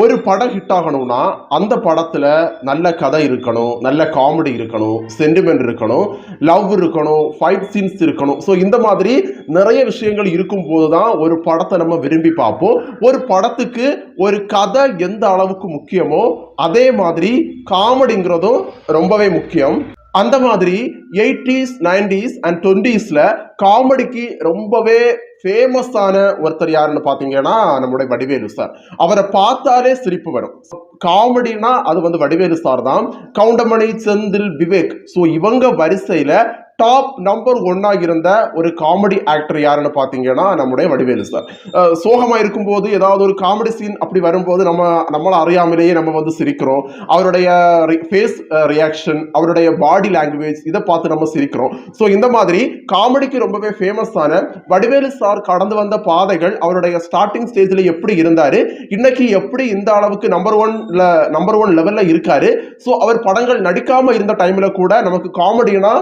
ஒரு படம் ஹிட் ஆகணும்னா அந்த படத்தில் நல்ல கதை இருக்கணும் நல்ல காமெடி இருக்கணும் சென்டிமெண்ட் இருக்கணும் லவ் இருக்கணும் ஃபைட் சீன்ஸ் இருக்கணும். ஸோ இந்த மாதிரி நிறைய விஷயங்கள் இருக்கும்போது தான் ஒரு படத்தை நம்ம விரும்பி பார்ப்போம். ஒரு படத்துக்கு ஒரு கதை எந்த அளவுக்கு முக்கியமோ அதே மாதிரி காமெடிங்கிறதும் ரொம்பவே முக்கியம். அந்த மாதிரி எயிட்டிஸ் நைன்டிஸ் அண்ட் டுவெண்ட்டீஸில் காமெடிக்கு ரொம்பவே ஃபேமஸான ஒருத்தர் யாருன்னு பார்த்தீங்கன்னா நம்முடைய வடிவேலு சார் அவரை பார்த்தாலே சிரிப்பு வரும். காமெடினா அது வந்து வடிவேலு சார் தான். கவுண்டமணி செந்தில் விவேக். ஸோ இவங்க வரிசையில் டாப் நம்பர் ஒன்னாக இருந்த ஒரு காமெடி ஆக்டர் யாருன்னு பார்த்தீங்கன்னா நம்முடைய வடிவேலு சார். சோகமாக இருக்கும்போது ஏதாவது ஒரு காமெடி சீன் அப்படி வரும்போது நம்ம நம்மளை அறியாமலேயே நம்ம வந்து சிரிக்கிறோம். அவருடைய ஃபேஸ் ரியாக்ஷன் அவருடைய பாடி லாங்குவேஜ் இதை பார்த்து நம்ம சிரிக்கிறோம். ஸோ இந்த மாதிரி காமெடிக்கு ரொம்பவே ஃபேமஸான வடிவேலு சார் கடந்து வந்த பாதைகள் அவருடைய ஸ்டார்டிங் ஸ்டேஜில் எப்படி இருந்தார் இன்னைக்கு எப்படி இந்த அளவுக்கு நம்பர் ஒன்ல நம்பர் ஒன் லெவலில் இருக்காரு. ஸோ அவர் படங்கள் நடிக்காமல் இருந்த டைமில் கூட நமக்கு காமெடினா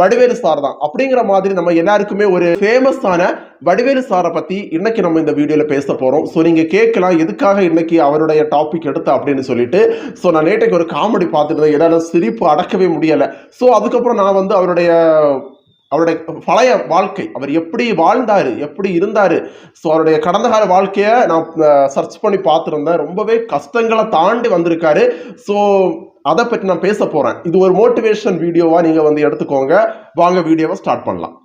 வடிவேலு சார் தான். அப்படிங்கிற மாதிரி நம்ம எல்லாருக்குமே ஒரு ஃபேமஸான வடிவேலு சாரை பத்தி இன்னைக்கு நம்ம இந்த வீடியோல பேச போறோம். ஸோ நீங்க கேட்கலாம் எதுக்காக இன்னைக்கு அவருடைய டாபிக் எடுத்த அப்படின்னு சொல்லிட்டு. ஸோ நான் நேற்றைக்கு ஒரு காமெடி பார்த்துட்டு என்னால சிரிப்பு அடக்கவே முடியலை. ஸோ அதுக்கப்புறம் நான் வந்து அவருடைய அவருடைய பழைய வாழ்க்கை அவர் எப்படி வாழ்ந்தார் எப்படி இருந்தார். ஸோ அவருடைய கடந்த கால வாழ்க்கையை நான் சர்ச் பண்ணி பார்த்துருந்தேன். ரொம்பவே கஷ்டங்களை தாண்டி வந்திருக்காரு. ஸோ அதை பற்றி நான் பேச போகிறேன் இது ஒரு மோட்டிவேஷன் வீடியோவாக நீங்கள் வந்து எடுத்துக்கோங்க. வாங்க வீடியோவை ஸ்டார்ட் பண்ணலாம்.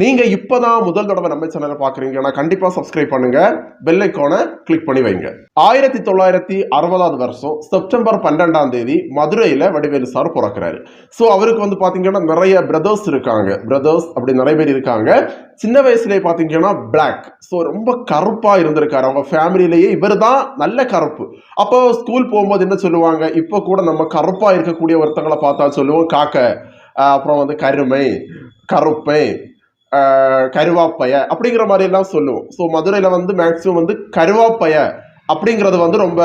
நீங்க இப்பதான் முதல் தடவை நம்ம சேனலை பாக்குறீங்கன்னா கண்டிப்பா சப்ஸ்கிரைப் பண்ணுங்க. பெல் ஐக்கானை கிளிக் பண்ணி வைங்க. ஆயிரத்தி தொள்ளாயிரத்தி அறுபதாவது வருஷம் செப்டம்பர் பன்னெண்டாம் தேதி மதுரையில வடிவேலு சார் பிறக்கிறாரு. ஸோ அவருக்கு வந்து பாத்தீங்கன்னா நிறைய பிரதர்ஸ் இருக்காங்க. பிரதர்ஸ் அப்படி நிறைய பேர் இருக்காங்க. சின்ன வயசுலேயே பார்த்தீங்கன்னா பிளாக் ஸோ ரொம்ப கருப்பாக இருந்திருக்காரு. அவங்க ஃபேமிலியிலேயே இவர் தான் நல்ல கருப்பு. அப்போ ஸ்கூல் போகும்போது என்ன சொல்லுவாங்க? இப்போ கூட நம்ம கருப்பாக இருக்கக்கூடிய ஒருத்தங்களை பார்த்தா சொல்லுவோம் காக்க. அப்புறம் வந்து கருமை கருப்பை. கருவாப்பைய அப்படிங்கிற மாதிரி எல்லாம் சொல்லுவோம். ஸோ மதுரையில் வந்து மேக்ஸிமம் வந்து கருவாப்பைய அப்படிங்கிறது வந்து ரொம்ப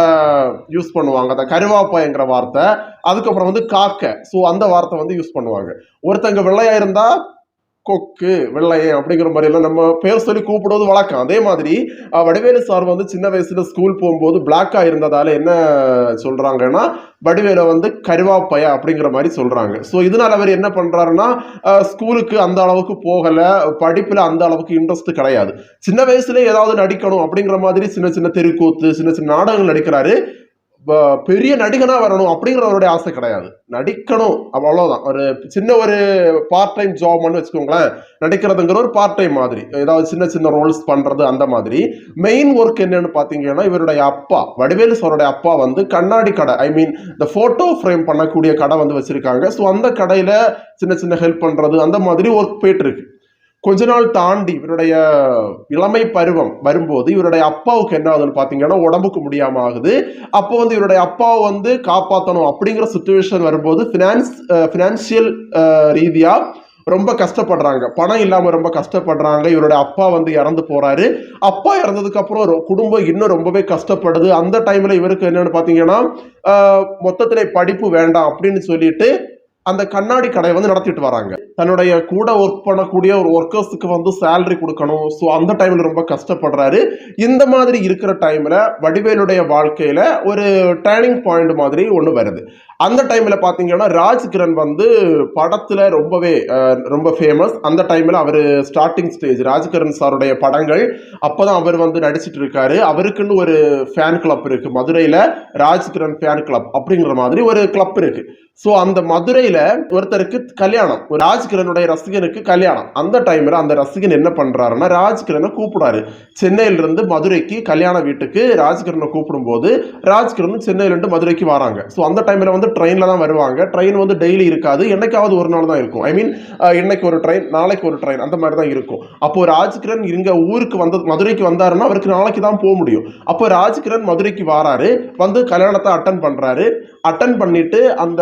யூஸ் பண்ணுவாங்க. அந்த கருவாப்பைங்கிற வார்த்தை. அதுக்கப்புறம் வந்து காக்க. ஸோ அந்த வார்த்தை வந்து யூஸ் பண்ணுவாங்க. ஒருத்தங்க வெள்ளையா இருந்தால் கொக்கு வெள்ளையே அப்படிங்கிற மாதிரி எல்லாம் நம்ம பேர் சொல்லி கூப்பிடுவது வழக்கம். அதே மாதிரி வடிவேலு சார் வந்து சின்ன வயசுல ஸ்கூல் போகும்போது பிளாக்காக இருந்ததால என்ன சொல்றாங்கன்னா வடிவேல வந்து கருவாப்பைய அப்படிங்கிற மாதிரி சொல்றாங்க. ஸோ இதனால அவர் என்ன பண்றாருன்னா ஸ்கூலுக்கு அந்த அளவுக்கு போகலை படிப்பில் அந்த அளவுக்கு இன்ட்ரெஸ்ட் கிடையாது. சின்ன வயசுல ஏதாவது நடிக்கணும் அப்படிங்கிற மாதிரி சின்ன சின்ன தெருக்கூத்து சின்ன சின்ன நாடகங்கள் நடிக்கிறாரு. பெரிய நடிகனா வரணும் அப்படிங்கிற அவருடைய ஆசை கிடையாது. நடிக்கணும். அவ்வளோதான் அவ்வளவுதான். ஒரு சின்ன ஒரு பார்ட் டைம் ஜாப்னு வச்சுக்கோங்களேன். நடிக்கிறதுங்கிற ஒரு பார்ட் டைம் மாதிரி. ஏதாவது சின்ன சின்ன ரோல்ஸ் பண்றது அந்த மாதிரி. மெயின் ஒர்க் என்னன்னு பாத்தீங்கன்னா இவருடைய அப்பா வடிவேலு சாரோட அப்பா வந்து கண்ணாடி கடை. ஐ மீன் இந்த போட்டோ ஃப்ரேம் பண்ணக்கூடிய கடை வந்து வச்சிருக்காங்க. ஸோ அந்த கடையில சின்ன சின்ன ஹெல்ப் பண்றது அந்த மாதிரி ஒர்க் போயிட்டு இருக்கு. கொஞ்ச நாள் தாண்டி இவருடைய இளமை பருவம் வரும்போது இவருடைய அப்பாவுக்கு என்ன ஆகுதுன்னு பார்த்தீங்கன்னா உடம்புக்கு முடியாம ஆகுது. அப்போ வந்து இவருடைய அப்பாவை வந்து காப்பாற்றணும் அப்படிங்கிற சுச்சுவேஷன் வரும்போது ஃபினான்ஸ் ஃபினான்ஷியல் ரீதியாக ரொம்ப கஷ்டப்படுறாங்க. பணம் இல்லாம ரொம்ப கஷ்டப்படுறாங்க. இவருடைய அப்பா வந்து இறந்து போறாரு. அப்பா இறந்ததுக்கு அப்புறம் ரொ- குடும்பம் இன்னும் ரொம்பவே கஷ்டப்படுது. அந்த டைம்ல இவருக்கு என்னன்னு பாத்தீங்கன்னா மொத்தத்தில் மொத்தத்திலே படிப்பு வேண்டாம் அப்படின்னு சொல்லிட்டு அந்த கண்ணாடி கடையை வந்து நடத்திட்டு வராங்க. தன்னுடைய கூட ஒர்க் பண்ணக்கூடிய ஒரு ஒர்க்கர்ஸுக்கு வந்து சேலரி கொடுக்கணும். ஸோ அந்த டைம்ல ரொம்ப கஷ்டப்படுறாரு. இந்த மாதிரி இருக்கிற டைம்ல வடிவேலுடைய வாழ்க்கையில ஒரு டேர்னிங் பாயிண்ட் மாதிரி ஒன்று வருது. அந்த டைம்ல ராஜ் ராஜ்கிரண் வந்து படத்துல ரொம்பவே ரொம்ப ஃபேமஸ் அந்த டைம்ல அவர் ஸ்டார்டிங் ஸ்டேஜ் ராஜ்கிரண் சாருடைய படங்கள். அப்பதான் அவர் வந்து நடிச்சிட்டு இருக்காரு. அவருக்குன்னு ஒரு ஃபேன் கிளப் இருக்கு. மதுரையில ராஜ்கிரண் ஃபேன் கிளப் அப்படிங்கிற மாதிரி ஒரு கிளப் இருக்கு. ஸோ அந்த மதுரையில் ஒருத்தருக்கு கல்யாணம். ஒரு ராஜ்கிரனுடைய ரசிகனுக்கு கல்யாணம். அந்த டைமில் அந்த ரசிகன் என்ன பண்ணுறாருன்னா ராஜ்கிரனை கூப்பிடாரு சென்னையிலிருந்து மதுரைக்கு கல்யாண வீட்டுக்கு ராஜ்கிரனை கூப்பிடும்போது ராஜ்கிரன் சென்னையிலேருந்து மதுரைக்கு வராங்க. ஸோ அந்த டைமில் வந்து ட்ரெயினில் தான் வருவாங்க. ட்ரெயின் வந்து டெய்லி இருக்காது. என்னைக்காவது ஒரு நாள் தான் இருக்கும். ஐ மீன் இன்னைக்கு ஒரு ட்ரெயின் நாளைக்கு ஒரு ட்ரெயின் அந்த மாதிரி தான் இருக்கும். அப்போ ராஜ்கிரண் இங்கே ஊருக்கு வந்த மதுரைக்கு வந்தாருன்னா அவருக்கு நாளைக்கு தான் போக முடியும். அப்போ ராஜ்கிரண் மதுரைக்கு வராரு. வந்து கல்யாணத்தை அட்டன் பண்ணுறாரு அட்டன் பண்ணிட்டு அந்த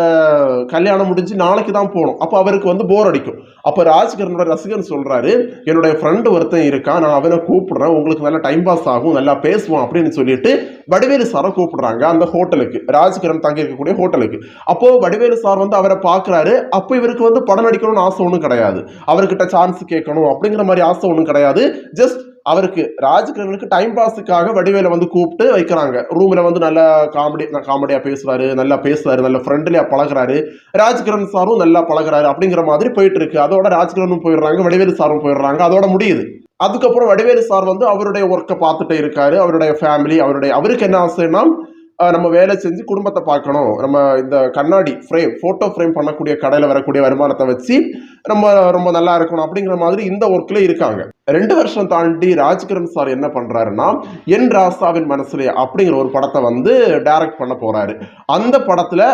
கல்யாணம் முடிஞ்சு நாளைக்கு தான் போகணும். அப்போ அவருக்கு வந்து போர் அடிக்கும். அப்போ ராஜ்கரனோட ரசிகன் சொல்கிறாரு என்னுடைய ஃப்ரெண்டு ஒருத்தன் இருக்கான் நான் அவனை கூப்பிடுறேன் உங்களுக்கு நல்லா டைம் பாஸ் ஆகும் நல்லா பேசுவான் அப்படின்னு சொல்லிட்டு வடிவேலு சாரை கூப்பிடுறாங்க அந்த ஹோட்டலுக்கு ராஜ்கிரண் தங்கி இருக்கக்கூடிய ஹோட்டலுக்கு அப்போ வடிவேலு சார் வந்து அவரை பார்க்குறாரு. அப்போ இவருக்கு வந்து படம் நடிக்கணும்னு ஆசை ஒன்றும் கிடையாது. அவர்கிட்ட சான்ஸ் கேட்கணும் அப்படிங்கிற மாதிரி ஆசை ஒன்றும் கிடையாது. ஜஸ்ட் அவருக்கு ராஜ்கிரனுக்கு டைம் பாஸுக்காக வடிவேல வந்து கூப்பிட்டு வைக்கிறாங்க. ரூமில் வந்து நல்லா காமெடி காமெடியாக பேசுகிறாரு நல்லா பேசுகிறாரு நல்ல ஃப்ரெண்ட்லியாக பழகுறாரு. ராஜ்கிரண் சாரும் நல்லா பழகுறாரு அப்படிங்கிற மாதிரி போயிட்டு இருக்கு. அதோட ராஜ்கிரனும் போயிடுறாங்க வடிவேலு சாரும் போயிடுறாங்க. அதோட முடியுது. அதுக்கப்புறம் வடிவேலு சார் வந்து அவருடைய ஒர்க்கை பார்த்துட்டே இருக்காரு. அவருடைய ஃபேமிலி அவருடைய அவருக்கு என்ன ஆசைன்னா நம்ம வேலை செஞ்சு குடும்பத்தை பார்க்கணும். நம்ம இந்த கண்ணாடி ஃப்ரேம் ஃபோட்டோ ஃப்ரேம் பண்ணக்கூடிய கடையில் வரக்கூடிய வருமானத்தை வச்சு நம்ம ரொம்ப நல்லா இருக்கணும் அப்படிங்கிற மாதிரி இந்த ஒர்க்கில் இருக்காங்க. ரெண்டு வருஷம் தாண்டி ராஜ்கிரண் சார் என்ன பண்ணுறாருன்னா என் ராசாவின் மனசுலே அப்படிங்கிற ஒரு படத்தை வந்து டைரக்ட் பண்ண போகிறாரு அந்த படத்தில்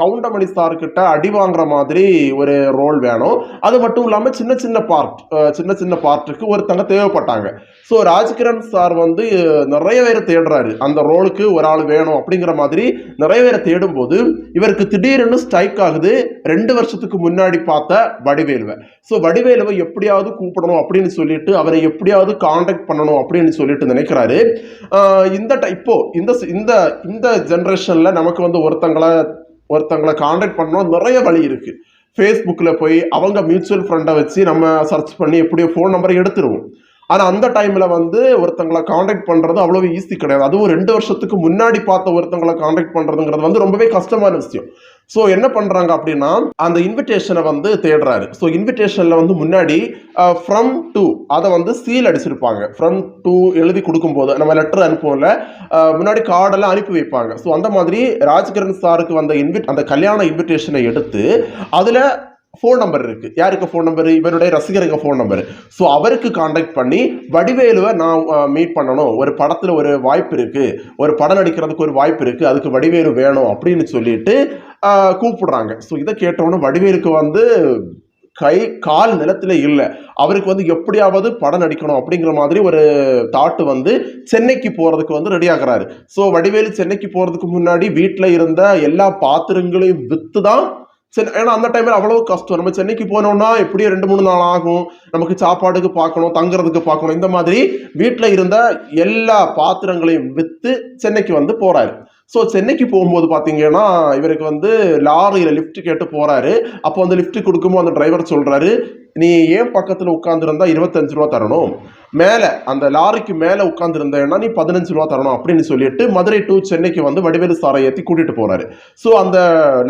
கவுண்டமணி சார்கிட்ட அடி வாங்குற மாதிரி ஒரு ரோல் வேணும். அது மட்டும் இல்லாமல் சின்ன சின்ன பார்ட் சின்ன சின்ன பார்ட்டுக்கு ஒருத்தங்க தேவைப்பட்டாங்க. ஸோ ராஜ்கிரண் சார் வந்து நிறைய பேர் தேடுறாரு. அந்த ரோலுக்கு ஒரு ஆள் வேணும் அப்படிங்கிற மாதிரி நிறைய பேரை தேடும் போது இவருக்கு திடீர்னு ஸ்ட்ரைக் ஆகுது. ரெண்டு வருஷத்துக்கு முன்னாடி பார்த்த வடிவேலுவை. ஸோ வடிவேலுவை எப்படியாவது கூப்பிடணும் அப்படின்னு சொல்லிட்டு அவரை எப்படியாவது காண்டாக்ட் பண்ணணும் அப்படின்னு சொல்லிட்டு நினைக்கிறாரு. இந்த இப்போ இந்த இந்த இந்த ஜென்ரேஷன்ல நமக்கு வந்து ஒருத்தங்களை ஒருத்தங்களை காண்டாக்ட் பண்ணணும் நிறைய வழி இருக்கு. ஃபேஸ்புக்கில் போய் அவங்க மியூச்சுவல் ஃப்ரெண்டை வச்சு நம்ம சர்ச் பண்ணி எப்படியோ ஃபோன் நம்பரை எடுத்துருவோம். ஆனால் அந்த டைமில் வந்து ஒருத்தங்களை காண்டாக்ட் பண்ணுறது அவ்வளோ ஈஸி கிடையாது. அதுவும் ரெண்டு வருஷத்துக்கு முன்னாடி பார்த்த ஒருத்தங்களை காண்டாக்ட் பண்ணுறதுங்கிறது வந்து ரொம்பவே கஷ்டமான விஷயம். ஸோ என்ன பண்ணுறாங்க அப்படின்னா அந்த இன்விடேஷனை வந்து தேடுறாரு. ஸோ இன்விடேஷனில் வந்து முன்னாடி ஃப்ரம் டு அதை வந்து சீல் அடிச்சிருப்பாங்க. ஃப்ரம் டு எழுதி கொடுக்கும்போது நம்ம லெட்டர் அனுப்புவோம்ல முன்னாடி கார்டெல்லாம் அனுப்பி வைப்பாங்க. ஸோ அந்த மாதிரி ராஜ்கிரண் சாருக்கு வந்த இன்விட் அந்த கல்யாண இன்விடேஷனை எடுத்து அதில் ஃபோன் நம்பர் இருக்கு. யாருக்கு ஃபோன் நம்பர் இவருடைய ரசிகருக்கு ஃபோன் நம்பர் ஸோ அவருக்கு காண்டாக்ட் பண்ணி வடிவேலுவை நான் மீட் பண்ணணும். ஒரு படத்தில் ஒரு வாய்ப்பு இருக்கு. ஒரு படம் நடிக்கிறதுக்கு ஒரு வாய்ப்பு இருக்கு. அதுக்கு வடிவேலு வேணும் அப்படின்னு சொல்லிட்டு கூப்பிடுறாங்க. ஸோ இதை கேட்டவுடனே வடிவேலுக்கு வந்து கை கால் நிலத்தில் இல்லை. அவருக்கு வந்து எப்படியாவது படம் நடிக்கணும் அப்படிங்கிற மாதிரி ஒரு தாட்டு வந்து சென்னைக்கு போகிறதுக்கு வந்து ரெடி ஆகிறாரு. ஸோ வடிவேலு சென்னைக்கு போகிறதுக்கு முன்னாடி வீட்டில் இருந்த எல்லா பாத்திரங்களையும் விற்று தான் சரி ஏன்னா அந்த டைமில் அவ்வளவு கஷ்டம். நம்ம சென்னைக்கு போனோம்னா எப்படியும் ரெண்டு மூணு நாள் ஆகும். நமக்கு சாப்பாடுக்கு பார்க்கணும் தங்குறதுக்கு பார்க்கணும். இந்த மாதிரி வீட்டில் இருந்த எல்லா பாத்திரங்களையும் விற்று சென்னைக்கு வந்து போறாரு. ஸோ சென்னைக்கு போகும்போது பார்த்தீங்கன்னா இவருக்கு வந்து லாரியில் லிஃப்ட் கேட்டு போறாரு. அப்போ வந்து லிஃப்ட் கொடுக்கும்போது அந்த டிரைவர் சொல்றாரு நீ ஏன் பக்கத்தில் உட்காந்துருந்தா இருபத்தஞ்சு ரூபா தரணும்? மேலே அந்த லாரிக்கு மேலே உட்காந்துருந்தேன்னா நீ பதினஞ்சு ரூபா தரணும் அப்படின்னு சொல்லிட்டு மதுரை டு சென்னைக்கு வந்து வடிவேலு சாரை ஏற்றி கூட்டிட்டு போறாரு. ஸோ அந்த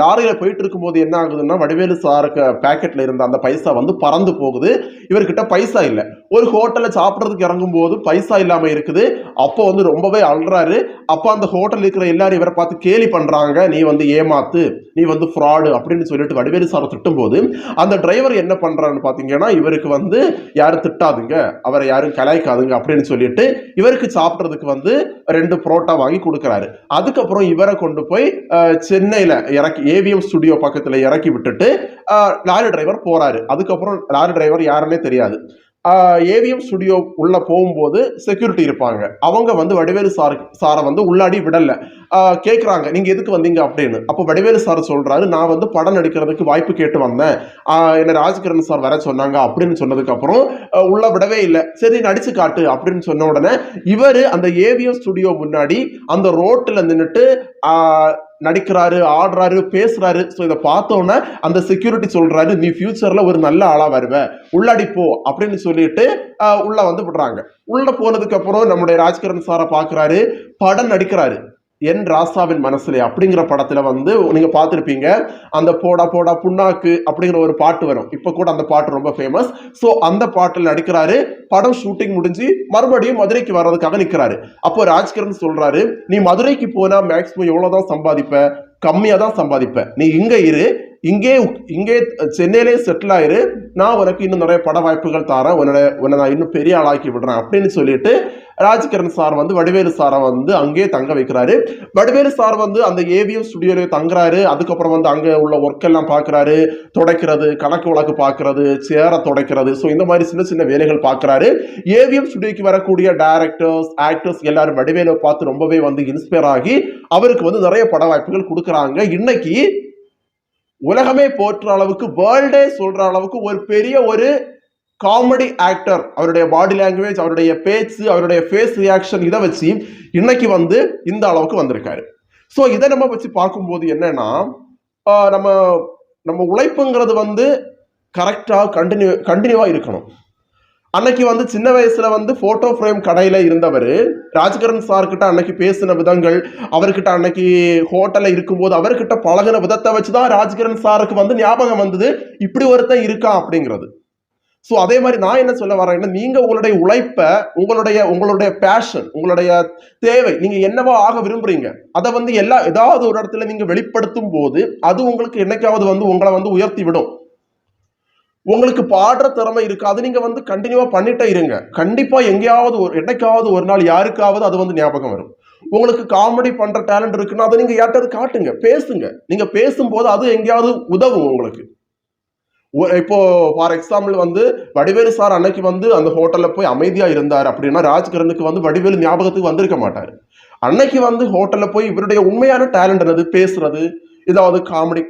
லாரியில் போயிட்டு இருக்கும்போது என்ன ஆகுதுன்னா வடிவேலு சாருக்கு பேக்கெட்டில் இருந்த அந்த பைசா வந்து பறந்து போகுது. இவர்கிட்ட பைசா இல்லை. ஒரு ஹோட்டலில் சாப்பிட்றதுக்கு இறங்கும் போது பைசா இல்லாமல் இருக்குது. அப்போ வந்து ரொம்பவே அழுறாரு அப்போ அந்த ஹோட்டலில் இருக்கிற எல்லாரும் இவரை பார்த்து கேலி பண்ணுறாங்க நீ வந்து ஏமாத்து நீ வந்து ஃப்ராடு அப்படின்னு சொல்லிட்டு வடிவேலு சாரை திட்டும் போது அந்த டிரைவர் என்ன பண்ணுறான்னு பார்த்தீங்கன்னா இவருக்கு வந்து யாரும் திட்டாதுங்க. அவரை யாரும் கலாய்க்காதுங்க அப்படின்னு சொல்லிட்டு இவருக்கு சாப்பிட்றதுக்கு வந்து ரெண்டு புரோட்டா வாங்கி கொடுக்குறாரு. அதுக்கப்புறம் இவரை கொண்டு போய் சென்னையில் இறக்கி ஏவிஎம் ஸ்டுடியோ பக்கத்தில் இறக்கி விட்டுட்டு லாரி டிரைவர் போகிறாரு அதுக்கப்புறம் லாரி டிரைவர் யாருன்னே தெரியாது. ஏவிஎம் ஸ்டுடியோ உள்ள போகும்போது செக்யூரிட்டி இருப்பாங்க. அவங்க வந்து வடிவேலு சார் சாரை வந்து உள்ளாடி விடலை. கேட்குறாங்க நீங்கள் எதுக்கு வந்தீங்க? அப்படின்னு. அப்போ வடிவேலு சார் சொல்கிறாரு நான் வந்து படம் நடிக்கிறதுக்கு வாய்ப்பு கேட்டு வந்தேன். என்னை என்ன ராஜ்கிரண் சார் வர சொன்னாங்க அப்படின்னு சொன்னதுக்கப்புறம் உள்ளே உள்ள விடவே இல்லை. சரி நடிச்சு காட்டு அப்படின்னு சொன்ன உடனே இவர் அந்த ஏவிஎம் ஸ்டுடியோ முன்னாடி அந்த ரோட்டில் நின்றுட்டு நடிக்கிறாரு ஆடுறாரு பேசுறாரு. ஸோ இதை பார்த்தோன்னே அந்த செக்யூரிட்டி சொல்றாரு நீ ஃபியூச்சர்ல ஒரு நல்ல ஆளா வருவ. உள்ளாடி போ அப்படின்னு சொல்லிட்டு உள்ள வந்து விடுறாங்க. உள்ள போனதுக்கு அப்புறம் நம்முடைய ராஜ்கிரண் சாரை பாக்குறாரு படம் நடிக்கிறாரு. என் ராசாவின் மனசுலே அப்படிங்கிற படத்துல வந்து நீங்க பார்த்துருப்பீங்க. அந்த போடா போடா புண்ணாக்கு அப்படிங்கிற ஒரு பாட்டு வரும். இப்ப கூட அந்த பாட்டு ரொம்ப ஃபேமஸ் ஸோ அந்த பாட்டில் நடிக்கிறாரு. படம் ஷூட்டிங் முடிஞ்சு மறுபடியும் மதுரைக்கு வர்றதுக்காக நிற்கிறாரு அப்போ ராஜ்கிரண் சொல்றாரு நீ மதுரைக்கு போனா மேக்ஸிமம் எவ்வளவுதான் சம்பாதிப்ப? கம்மியாக தான் சம்பாதிப்ப. நீ இங்க இரு. இங்கே இங்கே சென்னையிலே செட்டில் ஆயிரு. நான் உனக்கு இன்னும் நிறைய பட வாய்ப்புகள் தரேன் உன்னோட உன்னை நான் இன்னும் பெரிய ஆளாக்கி விடுறேன் அப்படின்னு சொல்லிட்டு ராஜ்கிரண் சார் வந்து வடிவேலு சாரை வந்து அங்கேயே தங்க வைக்கிறாரு. வடிவேலு சார் வந்து அந்த ஏவிஎம் ஸ்டுடியோல தங்குறாரு. அதுக்கப்புறம் வந்து அங்கே உள்ள ஒர்க் எல்லாம் பார்க்குறாரு துடைக்கிறது கணக்கு வழக்கு பார்க்கறது சேரை துடைக்கிறது. ஸோ இந்த மாதிரி சின்ன சின்ன வேலைகள் பார்க்குறாரு ஏவிஎம் ஸ்டுடியோக்கு வரக்கூடிய டேரக்டர்ஸ் ஆக்டர்ஸ் எல்லாரும் வடிவேலை பார்த்து ரொம்பவே வந்து இன்ஸ்பயர் ஆகி அவருக்கு வந்து நிறைய பட வாய்ப்புகள் கொடுக்குறாங்க. இன்னைக்கு உலகமே போற்ற அளவுக்கு வேர்ல்டே சொல்ற அளவுக்கு ஒரு பெரிய ஒரு காமெடி ஆக்டர் அவருடைய பாடி லாங்குவேஜ் அவருடைய பேச்சு அவருடைய ஃபேஸ் ரியாக்ஷன் இதை வச்சு இன்னைக்கு வந்து இந்த அளவுக்கு வந்திருக்காரு. ஸோ இதை நம்ம வச்சு பார்க்கும்போது என்னன்னா நம்ம நம்ம உழைப்புங்கிறது வந்து கரெக்டாக கண்டினியூ கண்டினியூவாக இருக்கணும். அன்னைக்கு வந்து சின்ன வயசுல வந்து போட்டோ ஃப்ரேம் கடையில இருந்தவர் ராஜ்கரன் சார்கிட்ட அன்னைக்கு பேசின விதங்கள் அவர்கிட்ட அன்னைக்கு ஹோட்டல்ல இருக்கும்போது அவர்கிட்ட பழகின விதத்தை வச்சுதான் ராஜ்கரன் சாருக்கு வந்து ஞாபகம் வந்தது. இப்படி ஒருத்தன் இருக்கான் அப்படிங்கிறது. ஸோ அதே மாதிரி நான் என்ன சொல்ல வரேன்னா நீங்க உங்களுடைய உழைப்பை உங்களுடைய உங்களுடைய பேஷன் உங்களுடைய தேவை நீங்க என்னவோ ஆக விரும்புறீங்க. அதை வந்து எல்லா ஏதாவது ஒரு இடத்துல நீங்க வெளிப்படுத்தும் போது அது உங்களுக்கு என்னைக்காவது வந்து உங்களை வந்து உயர்த்தி விடும். உங்களுக்கு பாடுற திறமை இருக்கு அது நீங்க வந்து கண்டினியூவா பண்ணிட்டே இருங்க. கண்டிப்பா எங்கேயாவது ஒரு என்னைக்காவது ஒரு நாள் யாருக்காவது அது வந்து ஞாபகம் வரும். உங்களுக்கு காமெடி பண்ற டேலண்ட் இருக்குன்னா அதை நீங்க யார்ட்டாவது காட்டுங்க. பேசுங்க. நீங்க பேசும்போது அது எங்கேயாவது உதவும் உங்களுக்கு. இப்போ ஃபார் எக்ஸாம்பிள் வந்து வடிவேலு சார் அன்னைக்கு வந்து அந்த ஹோட்டல்ல போய் அமைதியா இருந்தார் அப்படின்னா ராஜ்கிரனுக்கு வந்து வடிவேலு ஞாபகத்துக்கு வந்திருக்க மாட்டார். அன்னைக்கு வந்து ஹோட்டல்ல போய் இவருடைய உண்மையான டேலண்ட் என்னது? பேசுறது. ஏதாவது காமெடி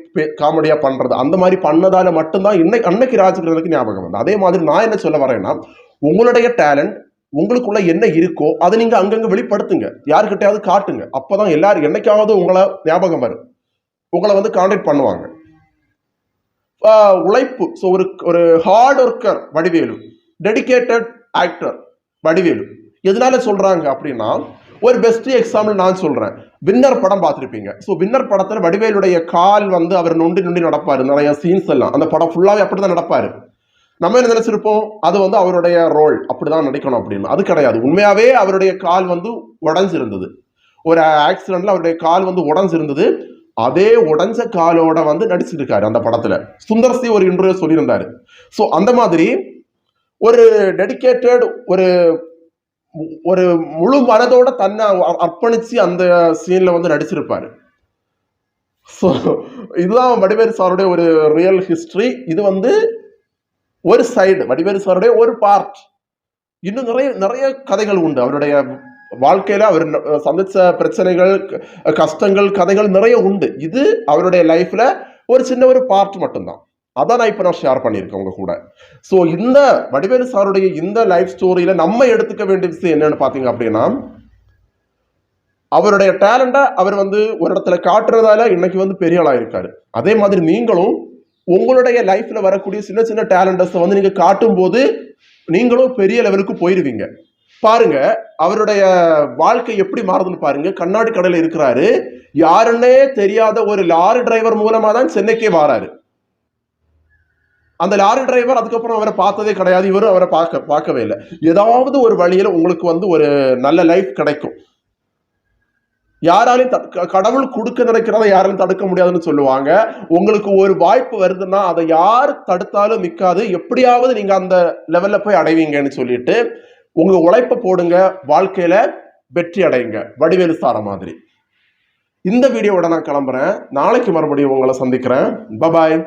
காமெடியா பண்றது. அந்த மாதிரி பண்ணதால மட்டும்தான் இன்னைக்கு அன்னைக்கு ராஜ்கிரனுக்கு ஞாபகம் வந்து அதே மாதிரி நான் என்ன சொல்ல வரேன்னா உங்களுடைய டேலண்ட் உங்களுக்குள்ள என்ன இருக்கோ அதை நீங்க அங்கங்க வெளிப்படுத்துங்க. யாருக்கிட்டையாவது காட்டுங்க. அப்பதான் எல்லாரும் என்னைக்காவது உங்களை ஞாபகம் வரும். உங்களை வந்து கான்டாக்ட் பண்ணுவாங்க. உழைப்பு. ஸோ ஒரு ஒரு hard worker Vadivelu. Dedicated actor Vadivelu. எதனால சொல்றாங்க அப்படின்னா ஒரு பெஸ்ட் எக்ஸாம்பிள் நான் சொல்றேன். வின்னர் படம் பார்த்துருப்பீங்க. ஸோ வின்னர் படத்தில் வடிவேலுடைய கால் வந்து அவர் நொண்டி நொண்டி நடப்பார். நிறைய சீன்ஸ் எல்லாம். அந்த படம் ஃபுல்லாகவே அப்படி தான் நடப்பார். நம்ம என்ன நினைச்சிருப்போம்? அது வந்து அவருடைய ரோல் அப்படிதான் நடிக்கணும் அப்படின்னு. அது கிடையாது. உண்மையாவே அவருடைய கால் வந்து உடஞ்சிருந்தது. ஒரு ஆக்சிடென்ட்ல அவருடைய கால் வந்து உடஞ்சிருந்தது. அதே உடஞ்ச காலோட வந்து நடிச்சிருக்காரு அந்த படத்துல. சுந்தர் சி ஒரு இன்டர்வியூ சொல்லியிருந்தாரு. ஸோ அந்த மாதிரி ஒரு டெடிகேட்டட் ஒரு ஒரு முழு மனதோட தன்னை அர்ப்பணிச்சு அந்த சீன்ல வந்து நடிச்சிருப்பாரு. ஸோ இதுதான் வடிவேலு சாருடைய ஒரு ரியல் ஹிஸ்ட்ரி இது வந்து ஒரு சைடு வடிவேலு சாருடைய ஒரு பார்ட் இன்னும் நிறைய நிறைய கதைகள் உண்டு. அவருடைய வாழ்க்கையில் அவர் சந்தித்த சந்திச்ச பிரச்சனைகள் கஷ்டங்கள் கதைகள் நிறைய உண்டு. இது அவருடைய லைஃப்பில் ஒரு சின்ன ஒரு பார்ட் மட்டும்தான். அதான் நான் இப்போ நான் ஷேர் பண்ணியிருக்கேன் உங்க கூட. ஸோ இந்த வடிவேலு சாருடைய இந்த லைஃப் ஸ்டோரியில் நம்ம எடுத்துக்க வேண்டிய விஷயம் என்னன்னு பார்த்தீங்க அப்படின்னா அவருடைய டேலண்ட்டை அவர் வந்து ஒரு இடத்துல காட்டுறதால இன்னைக்கு வந்து பெரிய ஆளாக இருக்காரு. அதே மாதிரி நீங்களும் உங்களுடைய லைஃப்ல வரக்கூடிய சின்ன சின்ன டேலண்டஸை வந்து நீங்க காட்டும் போது நீங்களும் பெரிய லெவலுக்கு போயிருவீங்க. பாருங்க அவருடைய வாழ்க்கை எப்படி மாறுதுன்னு பாருங்க. கண்ணாடி கடையில் இருக்கிறாரு. யாருன்னே தெரியாத ஒரு லாரி டிரைவர் மூலமா தான் சென்னைக்கே வராரு. அந்த லாரி டிரைவர் அதுக்கப்புறம் அவரை பார்த்ததே கிடையாது. இவரும் அவரை பார்க்க பார்க்கவே இல்லை. ஏதாவது ஒரு வழியில் உங்களுக்கு வந்து ஒரு நல்ல லைஃப் கிடைக்கும். யாராலையும் த- கடவுள் கொடுக்க நினைக்கிறத யாராலும் தடுக்க முடியாதுன்னு சொல்லுவாங்க. உங்களுக்கு ஒரு வாய்ப்பு வருதுன்னா அதை யார் தடுத்தாலும் நிற்காது எப்படியாவது நீங்கள் அந்த லெவலில் போய் அடைவீங்கன்னு சொல்லிட்டு உங்கள் உழைப்பை போடுங்க. வாழ்க்கையில் வெற்றி அடையுங்க வடிவேலு சார மாதிரி. இந்த வீடியோவோட நான் கிளம்புறேன். நாளைக்கு மறுபடியும் உங்களை சந்திக்கிறேன். பபாய்